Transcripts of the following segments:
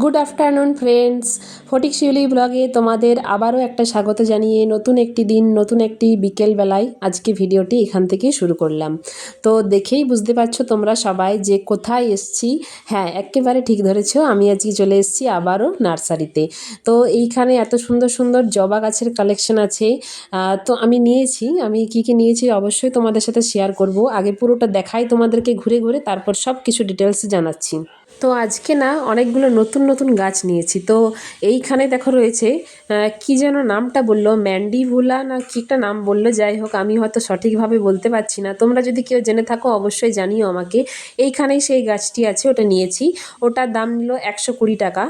Good afternoon friends Fatik Shiuli ব্লগে তোমাদের আবারও একটা স্বাগত জানিয়ে নতুন একটি দিন, নতুন একটি বিকেলবেলায় আজকে ভিডিওটি এখান থেকে শুরু করলাম। তো দেখেই বুঝতে পারছ তোমরা সবাই যে কোথায় এসছি। হ্যাঁ একেবারে ঠিক ধরেছো, আমি আজকে চলে এসেছি আবারও নার্সারিতে। তো এইখানে এত সুন্দর সুন্দর জবা গাছের কালেকশন আছে। তো আমি নিয়েছি, আমি কি কি নিয়েছি অবশ্যই তোমাদের সাথে শেয়ার করব। আগে পুরোটা দেখাই তোমাদেরকে ঘুরে ঘুরে তারপর সব কিছু ডিটেলস জানাচ্ছি। তো আজকে না অনেকগুলো নতুন নতুন গাছ নিয়েছি। তো এইখানে দেখো রয়েছে কি যেন নামটা বলল? ম্যান্ডিভুলা না কি একটা নাম বলল? যাই হোক, আমি হয়তো সঠিকভাবে বলতে পারছি না। তোমরা যদি কেউ জেনে থাকো, অবশ্যই জানিও আমাকে। এইখানেই সেই গাছটি আছে, ওটা নিয়েছি। ওটার দাম নিল একশো কুড়ি টাকা।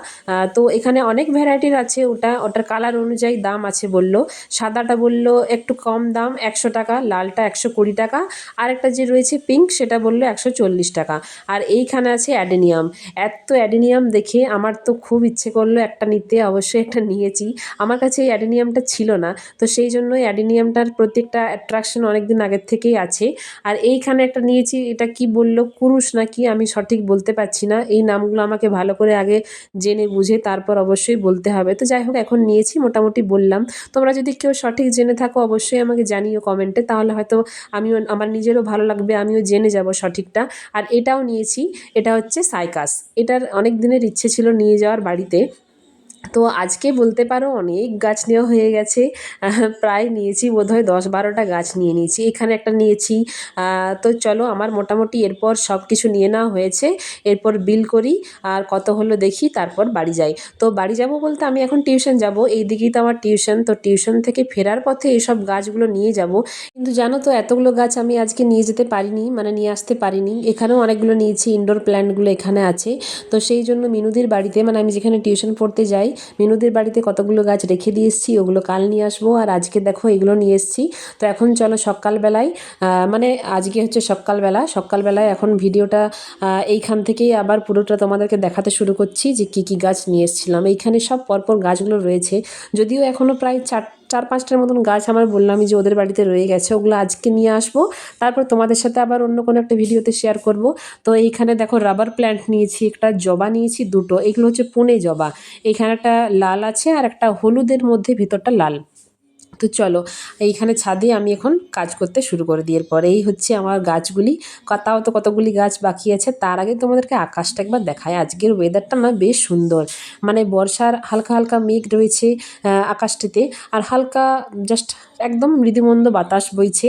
তো এখানে অনেক ভ্যারাইটির আছে। ওটা, ওটার কালার অনুযায়ী দাম আছে বলল। সাদাটা বলল একটু কম দাম, একশো টাকা, লালটা একশো কুড়ি টাকা। আর একটা যে রয়েছে পিঙ্ক, সেটা বলল একশো চল্লিশ টাকা। আর এইখানে আছে অ্যাডেনিয়াম। এত অ্যাডেনিয়াম দেখে আমার তো খুব ইচ্ছে করল একটা নিতে, অবশ্যই একটা নিয়েছি। আমার কাছে এই অ্যাডেনিয়ামটা ছিল না, তো সেই জন্য অ্যাডেনিয়ামটার প্রত্যেকটা অ্যাট্রাকশন অনেক দিন আগের থেকেই আছে। আর এইখানে একটা নিয়েছি, এটা কি বলল, কুরুশ না কি আমি সঠিক বলতে পারছি না। এই নামগুলো আমাকে ভালো করে আগে জেনে বুঝে তারপর অবশ্যই বলতে হবে। তো যাই হোক, এখন নিয়েছি, মোটামুটি বললাম। তোমরা যদি কেউ সঠিক জেনে থাকো, অবশ্যই আমাকে জানিও কমেন্টে, তাহলে হয়তো আমিও, আমার নিজেরও ভালো লাগবে, আমিও জেনে যাব সঠিকটা। আর এটাও নিয়েছি, এটা হচ্ছে সাইকাস। এটার অনেক দিনের ইচ্ছে ছিল নিয়ে যাওয়ার বাড়িতে। তো আজকে বলতে পারো অনেক গাছ নেওয়া হয়ে গেছে। প্রায় নিয়েছি বোধহয় দশ বারোটা গাছ নিয়ে নিয়েছি। এখানে একটা নিয়েছি। তো চলো আমার মোটামুটি এরপর সব কিছু নিয়ে নেওয়া হয়েছে। এরপর বিল করি আর কত হলো দেখি, তারপর বাড়ি যাই। তো বাড়ি যাব বলতে আমি এখন টিউশন যাব। এই দিকেই তো আমার টিউশন। তো টিউশন থেকে ফেরার পথে এসব গাছগুলো নিয়ে যাব। কিন্তু জানো তো এতগুলো গাছ আমি আজকে নিয়ে যেতে পারিনি মানে নিয়ে আসতে পারিনি। এখানেও অনেকগুলো নিয়েছি ইনডোর প্ল্যান্টগুলো এখানে আছে। তো সেই জন্য মিনুদির বাড়িতে মানে আমি যেখানে টিউশন পড়তে যাই মিনুদের বাড়িতে কতগুলো গাছ রেখে দিয়ে এসেছি, ওগুলো কাল নিয়ে আসব। আর আজকে দেখো এগুলো নিয়ে এসেছি। তো এখন চলো সকালবেলায় মানে আজকে হচ্ছে সকালবেলা। সকালবেলায় এখন ভিডিওটা এইখান থেকেই আবার পুরোটা তোমাদেরকে দেখাতে শুরু করছি যে কি কি গাছ নিয়ে এসেছিলাম। এইখানে সব পরপর গাছগুলো রয়েছে। যদিও এখনও প্রায় চার চার পাঁচটার মতন গাছ আমার বললাম যে ওদের বাড়িতে রয়ে গেছে, ওগুলো আজকে নিয়ে আসব। তারপর তোমাদের সাথে আবার অন্য কোনো একটা ভিডিওতে শেয়ার করব। তো এইখানে দেখো রাবার প্ল্যান্ট নিয়েছি, একটা জবা নিয়েছি দুটো, এগুলো হচ্ছে পুনে জবা। এখানে একটা লাল আছে আর একটা হলুদের মধ্যে ভিতরটা লাল। তো চলো, এইখানে ছাদে আমি এখন কাজ করতে শুরু করে দিয়ে এরপর এই হচ্ছে আমার গাছগুলি। তাও তো কতগুলি গাছ বাকি আছে, তার আগে তোমাদেরকে আকাশটা একবার দেখায় আজকের ওয়েদারটা না বেশ সুন্দর। মানে বর্ষার হালকা হালকা মেঘ রয়েছে আকাশটিতে। আর হালকা জাস্ট একদম মৃদুমন্দ বাতাস বইছে।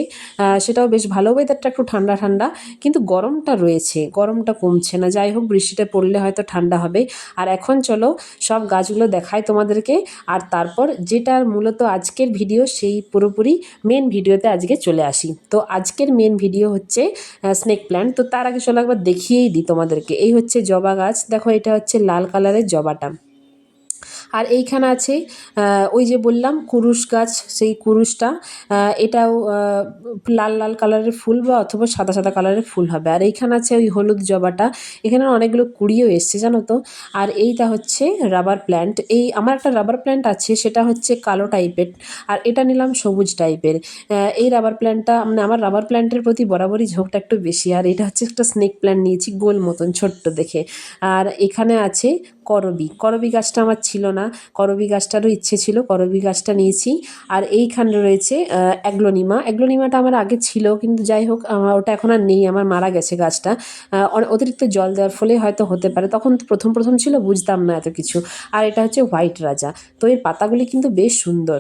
সেটাও বেশ ভালো। ওয়েদারটা একটু ঠান্ডা ঠান্ডা। কিন্তু গরমটা রয়েছে। গরমটা কমছে না। যাই হোক, বৃষ্টিটা পড়লে হয়তো ঠান্ডা হবে। আর এখন চলো, সব গাছগুলো দেখাই তোমাদেরকে। আর তারপর যেটার মূলত আজকের ভিডিও সেই পুরোপুরি মেন ভিডিওতে আজকে চলে আসি। তো আজকের মেন ভিডিও হচ্ছে স্নেক প্ল্যান্ট তো তার আগে চলো একবার দেখিয়েই দিই তোমাদেরকে। এই হচ্ছে জবা গাছ। দেখো, এটা হচ্ছে লাল কালারের জবাটা। আর এইখানে আছে ওই যে বললাম কুরুশ গাছ, সেই কুরুশটা এটাও লাল লাল কালারের ফুল বা অথবা সাদা সাদা কালারের ফুল হবে। আর এইখানে আছে ওই হলুদ জবাটা, এখানে অনেকগুলো কুড়িও এসছে, জানো তো? আর এইটা হচ্ছে রাবার প্ল্যান্ট এই আমার একটা রাবার প্ল্যান্ট আছে, সেটা হচ্ছে কালো টাইপের আর এটা নিলাম সবুজ টাইপের এই রাবার প্ল্যান্টটা মানে আমার রাবার প্ল্যান্টের প্রতি বরাবরই ঝোঁকটা একটু বেশি, আর এটা হচ্ছে একটা স্নেক প্ল্যান্ট নিয়েছি গোল মতন, ছোট্ট দেখে। আর এখানে আছে করবি করবি গাছটা আমার ছিল না। করবি গাছটারও ইচ্ছে ছিল, করবি গাছটা নিয়েছি। আর এইখানে রয়েছে অ্যাগ্লোনিমা। অ্যাগ্লোনিমাটা আমার আগে ছিল, কিন্তু যাই হোক ওটা এখন আর নেই, আমার মারা গেছে গাছটা। অতিরিক্ত জল দেওয়ার ফলে হয়তো হতে পারে। তখন প্রথম প্রথম ছিল, বুঝতাম না এত কিছু। আর এটা হচ্ছে হোয়াইট রাজা। তো এর পাতাগুলি কিন্তু বেশ সুন্দর।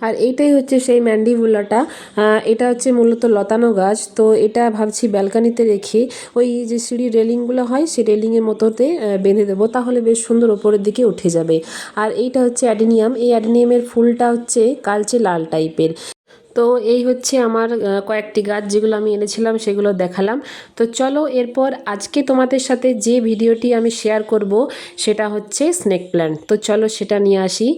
আর এইটাই হচ্ছে সেই ম্যান্ডিবুলাটা। আহ, এটা হচ্ছে মূলত লতানো গাছ। তো এটা ভাবছি ব্যালকানিতে রেখে ওই যে সিঁড়ি রেলিংগুলো হয় সেই রেলিংয়ের মতোতে বেঁধে দেবো। তাহলে বেশ সুন্দর ওপরের দিকে উঠে যাবে। আর এইটা হচ্ছে অ্যাডিনিয়াম। এই অ্যাডিনিয়ামের ফুলটা হচ্ছে কালচে লাল টাইপের তো এই হচ্ছে আমার কয়েকটি গাছ যেগুলো আমি এনেছিলাম সেগুলো দেখালাম। তো চলো এরপর আজকে তোমাদের সাথে যে ভিডিওটি আমি শেয়ার করব সেটা হচ্ছে স্নেক প্ল্যান্ট তো চলো সেটা নিয়ে আসি।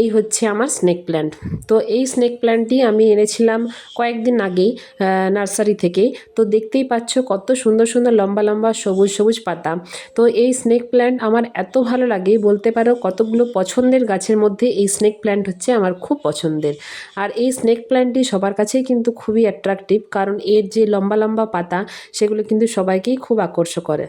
এই হচ্ছে আমার স্নেক প্ল্যান্ট তো এই স্নেক প্ল্যান্টটি আমি এনেছিলাম কয়েকদিন আগেই নার্সারি থেকে। তো দেখতেই পাচ্ছ কত সুন্দর সুন্দর লম্বা লম্বা সবুজ সবুজ পাতা। তো এই স্নেক প্ল্যান্ট আমার এত ভালো লাগে, বলতে পারো কতগুলো পছন্দের গাছের মধ্যে এই স্নেক প্ল্যান্ট হচ্ছে আমার খুব পছন্দের। আর এই স্নেক প্ল্যান্টটি সবার কাছেই কিন্তু খুবই অ্যাট্রাকটিভ কারণ এর যে লম্বা লম্বা পাতা, সেগুলো কিন্তু সবাইকেই খুব আকর্ষ করে।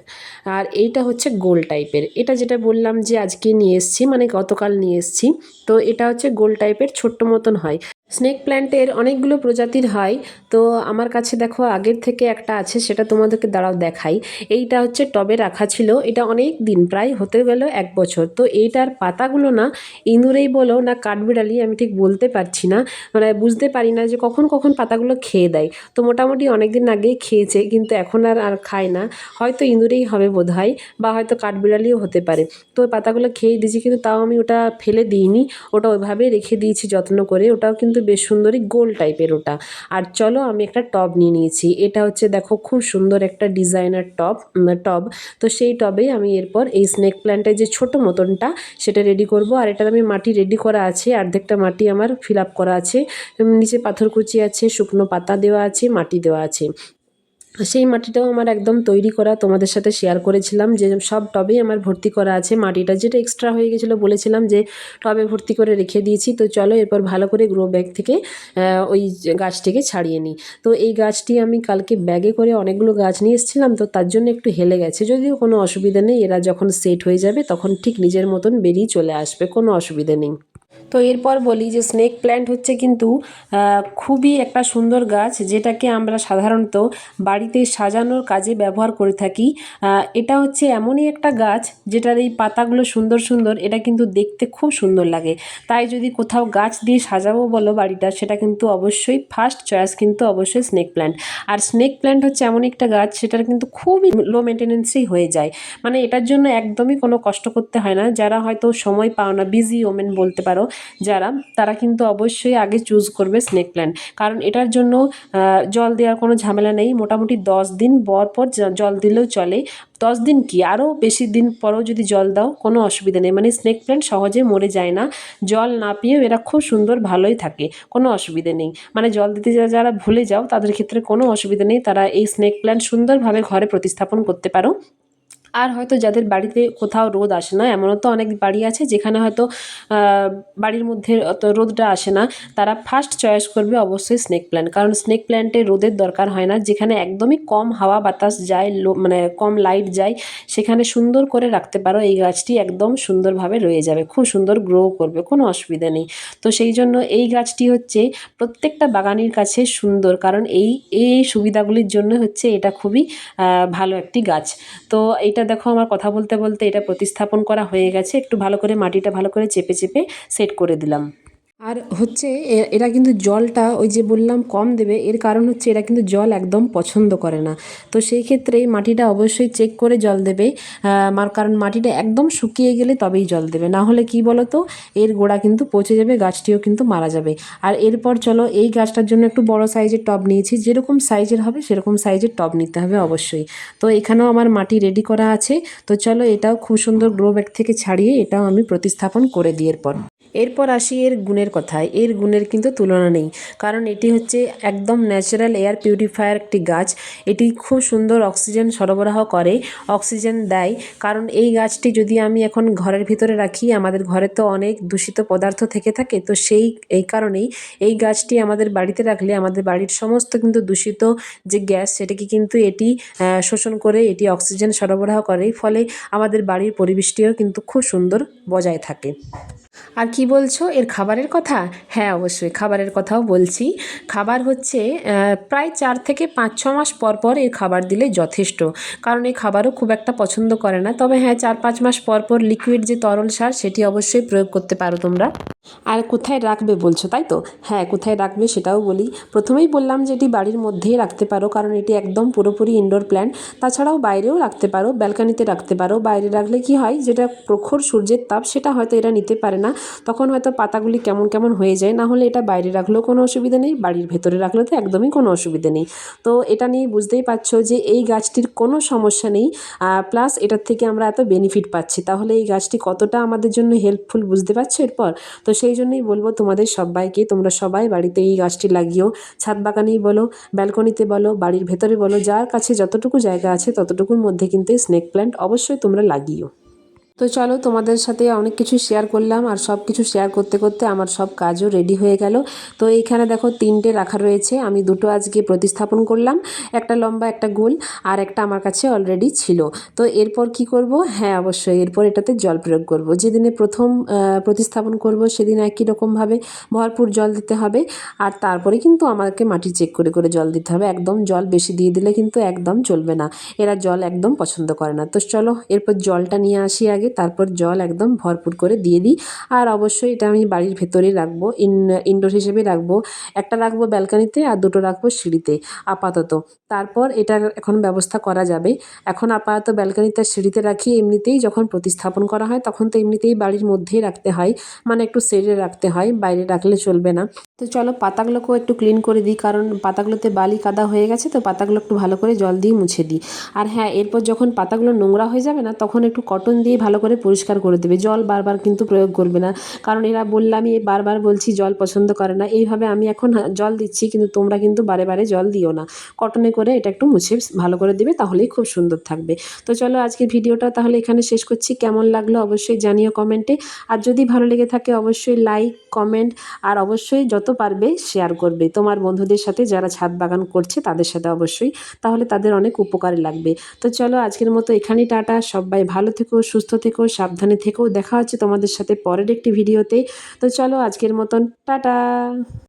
আর এইটা হচ্ছে গোল টাইপের এটা যেটা বললাম যে আজকে নিয়ে এসছি মানে গতকাল নিয়ে এসছি, তো এটা হচ্ছে গোল টাইপের ছোট্ট মতন হয়। স্নেক প্ল্যান্টের অনেকগুলো প্রজাতির হয়। তো আমার কাছে দেখো, আগের থেকে একটা আছে, সেটা তোমাদেরকে দাঁড়াও দেখাই। এইটা হচ্ছে টবে রাখা ছিল। এটা অনেক দিন প্রায় হতে গেল এক বছর। তো এইটার পাতাগুলো না ইঁদুরেই বলো না কাঠবিড়ালি, আমি ঠিক বলতে পারছি না। মানে বুঝতে পারি না যে কখন কখন পাতাগুলো খেয়ে দেয়। তো মোটামুটি অনেক দিন আগেই খেয়েছে, কিন্তু এখন আর আর খায় না। হয়তো ইঁদুরেই হবে বোধ হয় বা হয়তো কাঠবিড়ালিও হতে পারে। তো পাতাগুলো খেয়ে দিয়েছি, কিন্তু তাও আমি ওটা ফেলে দিইনি। ওটা ওইভাবেই রেখে দিয়েছি, যত্ন করে। ওটাও কিন্তু বেশ সুন্দরই গোল টাইপের ওটা। আর চলো আমি একটা টব নিয়ে নিয়েছি। এটা হচ্ছে দেখো খুব সুন্দর একটা ডিজাইনার টব টব। তো সেই টবেই আমি এরপর এই স্নেক প্ল্যান্টের যে ছোট মতনটা, সেটা রেডি করব। আর এটার আমি মাটি রেডি করা আছে। অর্ধেকটা মাটি আমার ফিল করা আছে। নিচে পাথরকুচি আছে, শুকনো পাতা দেওয়া আছে, মাটি দেওয়া আছে। সেই মাটিটাও আমার একদম তৈরি করা তোমাদের সাথে শেয়ার করেছিলাম যে সব টবেই আমার ভর্তি করা আছে মাটিটা। যেটা এক্সট্রা হয়ে গেছিল বলেছিলাম যে টবে ভর্তি করে রেখে দিয়েছি। তো চলো এরপর ভালো করে গ্রো ব্যাগ থেকে ওই গাছটিকে ছাড়িয়ে নিই। তো এই গাছটি আমি কালকে ব্যাগে করে অনেকগুলো গাছ নিয়ে এসেছিলাম। তো তার জন্য একটু হেলে গেছে। যদিও কোনো অসুবিধা নেই, এরা যখন সেট হয়ে যাবে তখন ঠিক নিজের মতন বেরিয়ে চলে আসবে, কোনো অসুবিধা নেই। তো এরপর বলি যে স্নেক প্ল্যান্ট হচ্ছে কিন্তু খুবই একটা সুন্দর গাছ যেটাকে আমরা সাধারণত বাড়িতে সাজানোর কাজে ব্যবহার করে থাকি। এটা হচ্ছে এমনই একটা গাছ যেটার এই পাতাগুলো সুন্দর সুন্দর, এটা কিন্তু দেখতে খুব সুন্দর লাগে। তাই যদি কোথাও গাছ দিয়ে সাজাবো বলো বাড়িটা, সেটা কিন্তু অবশ্যই ফার্স্ট চয়েস কিন্তু অবশ্যই স্নেক প্ল্যান্ট আর স্নেক প্ল্যান্ট হচ্ছে এমন একটা গাছ সেটার কিন্তু খুবই লো মেনটেনেন্সই হয়ে যায়। মানে এটার জন্য একদমই কোনো কষ্ট করতে হয় না। যারা হয়তো সময় পাও না বিজি ওমেন বলতে পারো যারা, তারা কিন্তু অবশ্যই আগে চুজ করবে স্নেক প্ল্যান্ট কারণ এটার জন্য জল দেওয়ার কোনো ঝামেলা নেই। মোটামুটি দশ দিন পর পর জল দিলেও চলে। দশ দিন কি? আরও বেশি দিন পরও যদি জল দাও, কোনো অসুবিধা নেই। মানে স্নেক প্ল্যান্ট সহজে মরে যায় না। জল না পেয়েও এরা খুব সুন্দর ভালোই থাকে। কোনো অসুবিধা নেই। মানে জল দিতে যারা যারা ভুলে যাও, তাদের ক্ষেত্রে কোনো অসুবিধা নেই। তারা এই স্নেক প্ল্যান্ট সুন্দরভাবে ঘরে প্রতিস্থাপন করতে পারো। আর হয়তো যাদের বাড়িতে কোথাও রোদ আসে না, এমনও তো অনেক বাড়ি আছে যেখানে হয়তো বাড়ির মধ্যে অত রোদটা আসে না, তারা ফার্স্ট চয়েস করবে অবশ্যই স্নেক প্ল্যান্ট কারণ স্নেক প্ল্যান্টে রোদের দরকার হয় না, যেখানে একদমই কম হাওয়া বাতাস যায়, লো মানে কম লাইট যায়, সেখানে সুন্দর করে রাখতে পারো, এই গাছটি একদম সুন্দরভাবে রয়ে যাবে, খুব সুন্দর গ্রো করবে, কোনো অসুবিধা নেই। তো সেই জন্য এই গাছটি হচ্ছে প্রত্যেকটা বাগানির কাছে সুন্দর, কারণ এই এই সুবিধাগুলির জন্য হচ্ছে এটা খুবই ভালো একটি গাছ। তো এইটা দেখো আমার কথা বলতে বলতে এটা প্রতিস্থাপন করা হয়ে গেছে। একটু ভালো করে মাটিটা ভালো করে চেপে চেপে সেট করে দিলাম। আর হচ্ছে এরা কিন্তু জলটা ওই যে বললাম কম দেবে, এর কারণ হচ্ছে এরা কিন্তু জল একদম পছন্দ করে না। তো সেই ক্ষেত্রে মাটিটা অবশ্যই চেক করে জল দেবে কারণ মাটিটা একদম শুকিয়ে গেলে তবেই জল দেবে। না হলে কি বলো তো এর গোড়া কিন্তু পচে যাবে, গাছটিও কিন্তু মারা যাবে। আর এরপর চলো, এই গাছটার জন্য একটু বড় সাইজের টব নিয়েছি, যেরকম সাইজের হবে সেরকম সাইজের টব নিতে হবে অবশ্যই। তো এখানেও আমার মাটি রেডি করা আছে। তো চলো, এটাও খুব সুন্দর গ্রো ব্যাগ থেকে ছাড়িয়ে এটাও আমি প্রতিস্থাপন করে দিই এরপর। এরপর আসি এর গুণের কথায়। এর গুণের কিন্তু তুলনা নেই। কারণ এটি হচ্ছে একদম ন্যাচারাল এয়ার পিউরিফায়ার একটি গাছ। এটি খুব সুন্দর অক্সিজেন সরবরাহ করে অক্সিজেন দেয়। কারণ এই গাছটি যদি আমি এখন ঘরের ভিতরে রাখি, আমাদের ঘরে তো অনেক দূষিত পদার্থ থেকে থাকে, তো সেই, এই কারণেই এই গাছটি আমাদের বাড়িতে রাখলে আমাদের বাড়ির সমস্ত কিন্তু দূষিত যে গ্যাস, সেটাকে কিন্তু এটি শোষণ করে এটি অক্সিজেন সরবরাহ করে। ফলে আমাদের বাড়ির পরিবেশটিও কিন্তু খুব সুন্দর বজায় থাকে। আর কি বলছো? এর খাবারের কথা? হ্যাঁ অবশ্যই খাবারের কথাও বলছি। খাবার হচ্ছে প্রায় চার থেকে পাঁচ, ছ মাস পর পর এর খাবার দিলে যথেষ্ট। কারণ এই খাবারও খুব একটা পছন্দ করে না। তবে হ্যাঁ চার, পাঁচ মাস পর পর লিকুইড যে তরল সার, সেটি অবশ্যই প্রয়োগ করতে পারো তোমরা। আর কোথায় রাখবে বলছো, তাই তো? হ্যাঁ কোথায় রাখবে সেটাও বলি। প্রথমেই বললাম যে এটি বাড়ির মধ্যেই রাখতে পারো, কারণ এটি একদম পুরোপুরি ইনডোর প্ল্যান্ট তাছাড়াও বাইরেও রাখতে পারো ব্যালকানিতে রাখতে পারো। বাইরে রাখলে কি হয়? যেটা প্রখর সূর্যের তাপ, সেটা হয়তো এরা নিতে পারে না। তখন হয়তো পাতাগুলি কেমন কেমন হয়ে যায়, না হলে এটা বাইরে রাখলেও কোনো অসুবিধা নেই, বাড়ির ভেতরে রাখলেও তো একদমই কোনো অসুবিধা নেই। তো এটা নিয়ে বুঝতেই পারছ যে এই গাছটির কোনো সমস্যা নেই প্লাস এটার থেকে আমরা এত বেনিফিট পাচ্ছি। তাহলে এই গাছটি কতটা আমাদের জন্য হেল্পফুল বুঝতে পারছ এরপর? তো সেই জন্যই বলব তোমাদের সবাইকে, তোমরা সবাই বাড়িতে এই গাছটি লাগিও। ছাদ বাগানেই বলো, ব্যালকনিতে বলো, বাড়ির ভেতরে বলো, যার কাছে যতটুকু জায়গা আছে ততটুকুর মধ্যে কিন্তু স্নেক প্ল্যান্ট অবশ্যই তোমরা লাগিও। তো চলো তোমাদের সাথে অনেক কিছু শেয়ার করলাম আর সব কিছু শেয়ার করতে করতে আমার সব কাজও রেডি হয়ে গেল। তো এইখানে দেখো তিনটে রাখা রয়েছে, আমি দুটো আজকে প্রতিস্থাপন করলাম, একটা লম্বা, একটা গোল আর একটা আমার কাছে অলরেডি ছিল। তো এরপর কি করব? হ্যাঁ অবশ্যই এরপর এটাতে জল প্রয়োগ করব। যেদিনে প্রথম প্রতিস্থাপন করব সেদিন একই রকমভাবে ভরপুর জল দিতে হবে আর তারপরে কিন্তু আমাকে মাটি চেক করে করে জল দিতে হবে। একদম জল বেশি দিয়ে দিলে কিন্তু একদম চলবে না। এরা জল একদম পছন্দ করে না। তো চলো এরপর জলটা নিয়ে আসি আগে। তারপর জল একদম ভরপুর করে দিয়ে দিই। আর অবশ্যই এটা আমি বাড়ির ভেতরেই রাখব, ইন ইনডোর হিসেবে রাখব। একটা রাখব ব্যালকানিতে আর দুটো রাখব সিঁড়িতে আপাতত। তারপর এটার এখন ব্যবস্থা করা যাবে। এখন আপাতত ব্যালকানিতে সিঁড়িতে রাখি, এমনিতেই যখন প্রতিস্থাপন করা হয় তখন তো এমনিতেই বাড়ির মধ্যেই রাখতে হয়। মানে একটু সেরে রাখতে হয়, বাইরে রাখলে চলবে না। তো চলো পাতাগুলোকেও একটু ক্লিন করে দিই, কারণ পাতাগুলোতে বালি কাদা হয়ে গেছে তো পাতাগুলো একটু ভালো করে জল দিয়ে মুছে দিই। আর হ্যাঁ এরপর যখন পাতাগুলো নোংরা হয়ে যাবে না, তখন একটু কটন দিয়ে ভালো করে পরিষ্কার করে দেবে। জল বারবার কিন্তু প্রয়োগ করবে না। কারণ এরা বললামই বারবার বলছি, জল পছন্দ করে না। এইভাবে আমি এখন জল দিচ্ছি, কিন্তু তোমরা কিন্তু বারে বারে জল দিও না। কটনে করে এটা একটু মুছে ভালো করে দেবে, তাহলেই খুব সুন্দর থাকবে। তো চলো, আজকের ভিডিওটা তাহলে এখানে শেষ করছি। কেমন লাগল অবশ্যই জানিও কমেন্টে। আর যদি ভালো লেগে থাকে, অবশ্যই লাইক, কমেন্ট, আর অবশ্যই যত পারবে শেয়ার করবে। তোমার বন্ধুদের সাথে যারা ছাদ বাগান করছে, তাদের সাথে অবশ্যই। তাহলে তাদের অনেক উপকারে লাগবে। তো চলো, আজকের মতো এখানেই টাটা। সবাই ভালো থেকো, সুস্থ থেকো সাবধানে থেকো দেখা হচ্ছে তোমাদের সাথে পরের একটি ভিডিওতে। তো চলো, আজকের মতন, টাটা!